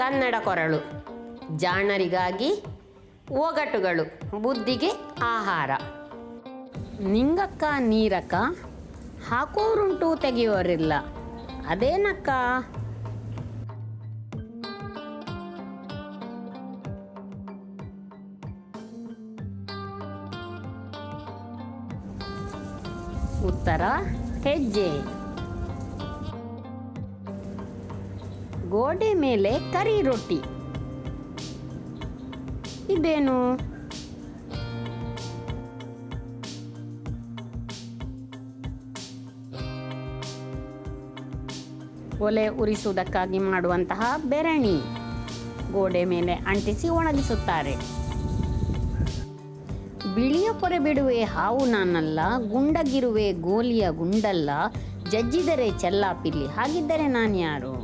ಕನ್ನಡ ಕೊರಳು. ಜಾಣರಿಗಾಗಿ ಒಗಟುಗಳು ಬುದ್ಧಿಗೆ ಆಹಾರ. ನಿಂಗಕ್ಕ ನೀರಕ್ಕ ಹಾಕೋರುಂಟು ತೆಗೆಯೋರಿಲ್ಲ. ಅದೇನಕ್ಕ? ಉತ್ತರ ಹೆಜ್ಜೆ. ಗೋಡೆ ಮೇಲೆ ಕರಿ ರೊಟ್ಟಿ. ಇದೇನು? ಒಲೆ ಉರಿಸುವುದಕ್ಕಾಗಿ ಮಾಡುವಂತಹ ಬೆರಣಿ. ಗೋಡೆ ಮೇಲೆ ಅಂಟಿಸಿ ಒಣಗಿಸುತ್ತಾರೆ. ಬಿಳಿಯ ಪೊರೆ ಬಿಡುವೆ ಹಾವು ನಾನಲ್ಲ, ಗುಂಡಗಿರುವೆ ಗೋಲಿಯ ಗುಂಡಲ್ಲ, ಜಜ್ಜಿದರೆ ಚೆಲ್ಲಾಪಿಲ್ಲಿ, ಹಾಗಿದ್ದರೆ ನಾನು ಯಾರು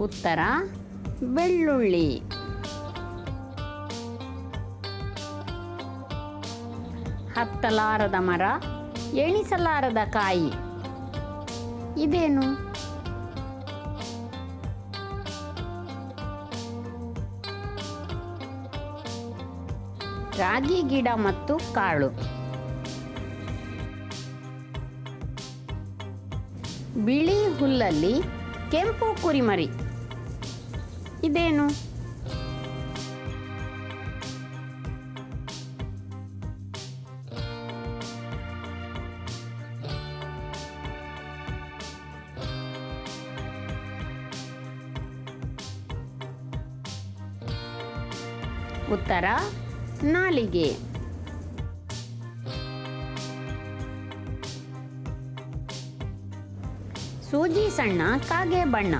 ಉತ್ತರ, ಬೆಳ್ಳುಳ್ಳಿ. ಹತ್ತಲಾರದ ಮರ, ಎಣಿಸಲಾರದ ಕಾಯಿ. ಇದೇನು? ರಾಗಿ ಗಿಡ ಮತ್ತು ಕಾಳು. ಬಿಳಿ ಹುಲ್ಲಲ್ಲಿ ಕೆಂಪು ಕುರಿಮರಿ. ಇದೇನು? ಉತ್ತರ ನಾಲಿಗೆ. ಸೂಜಿ ಸಣ್ಣ ಕಾಗೆ ಬಣ್ಣ.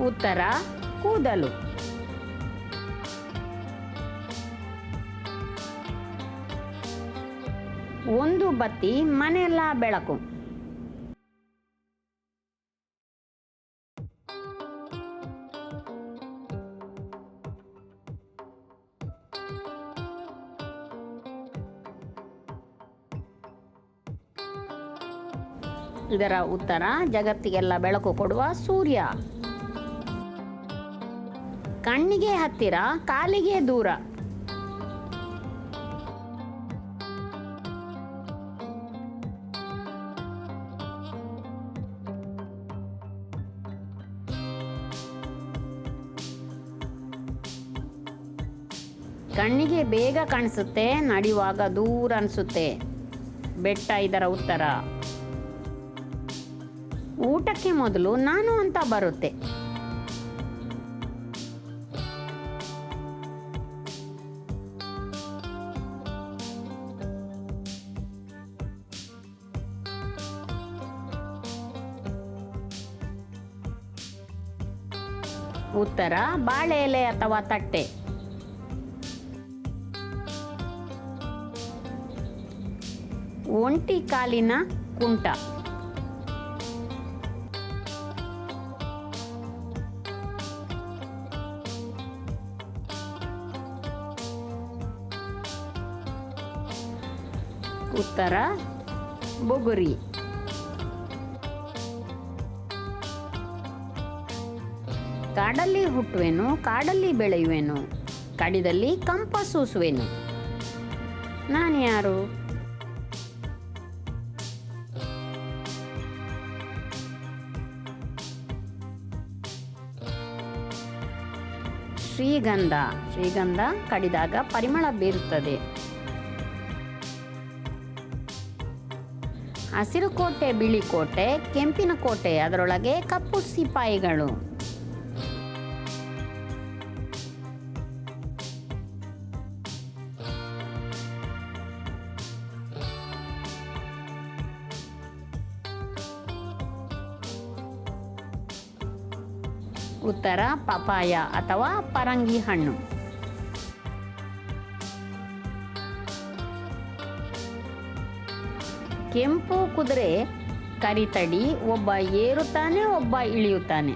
ಉತ್ತರ ಕೂದಲು. ಒಂದು ಬತ್ತಿ ಮನೆಯೆಲ್ಲ ಬೆಳಕು. ಇದರ ಉತ್ತರ ಜಗತ್ತಿಗೆಲ್ಲ ಬೆಳಕು ಕೊಡುವ ಸೂರ್ಯ. ಕಣ್ಣಿಗೆ ಹತ್ತಿರ, ಕಾಲಿಗೆ ದೂರ. ಕಣ್ಣಿಗೆ ಬೇಗ ಕಾಣಿಸುತ್ತೆ ನಡೆಯುವಾಗ ದೂರ ಅನಿಸುತ್ತೆ. ಬೆಟ್ಟ ಇದರ ಉತ್ತರ. ಊಟಕ್ಕೆ ಮೊದಲು ನಾನು ಅಂತ ಬರುತ್ತೆ. ಉತ್ತರ ಬಾಳೆ ಎಲೆ ಅಥವಾ ತಟ್ಟೆ. ಒಂಟಿ ಕಾಲಿನ ಕುಂಟ. ಉತ್ತರ ಬುಗುರಿ. ಕಾಡಲ್ಲಿ ಹುಟ್ಟುವೆನು, ಕಾಡಲ್ಲಿ ಬೆಳೆಯುವೆನು, ಕಡಿದಲ್ಲಿ ಕಂಪ ಸೂಸುವೆನು. ನಾನು ಯಾರು? ಶ್ರೀಗಂಧ. ಶ್ರೀಗಂಧ ಕಡಿದಾಗ ಪರಿಮಳ ಬೀರುತ್ತದೆ. ಹಸಿರು ಕೋಟೆ, ಬಿಳಿ ಕೋಟೆ, ಕೆಂಪಿನ ಕೋಟೆ, ಅದರೊಳಗೆ ಕಪ್ಪು ಸಿಪಾಯಿಗಳು. ಉತ್ತರ ಪಪಾಯ ಅಥವಾ ಪರಂಗಿ ಹಣ್ಣು. ಕೆಂಪು ಕುದುರೆ ಕರಿತಡಿ ಒಬ್ಬ ಏರುತ್ತಾನೆ ಒಬ್ಬ ಇಳಿಯುತ್ತಾನೆ.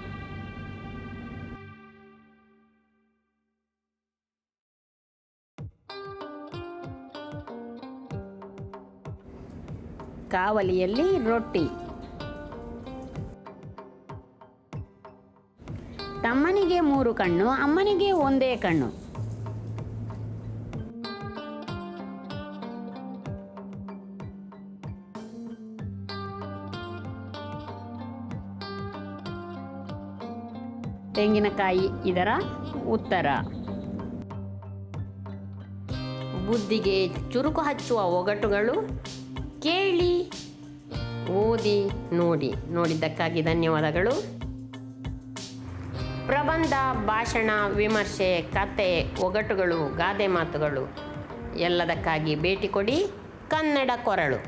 ಕಾವಲಿಯಲ್ಲಿ ರೊಟ್ಟಿ. ತಮ್ಮನಿಗೆ ಮೂರು ಕಣ್ಣು, ಅಮ್ಮನಿಗೆ ಒಂದೇ ಕಣ್ಣು. ತೆಂಗಿನಕಾಯಿ ಇದರ ಉತ್ತರ. ಬುದ್ಧಿಗೆ ಚುರುಕು ಹಚ್ಚುವ ಒಗಟುಗಳು ಕೇಳಿ, ಓದಿ, ನೋಡಿ. ನೋಡಿದ್ದಕ್ಕಾಗಿ ಧನ್ಯವಾದಗಳು. ಪ್ರಬಂಧ ಭಾಷಣ ವಿಮರ್ಶೆ ಕತೆ ಒಗಟುಗಳು ಗಾದೆ ಮಾತುಗಳು ಎಲ್ಲದಕ್ಕಾಗಿ ಭೇಟಿ ಕೊಡಿ ಕನ್ನಡ ಕೊರಳು.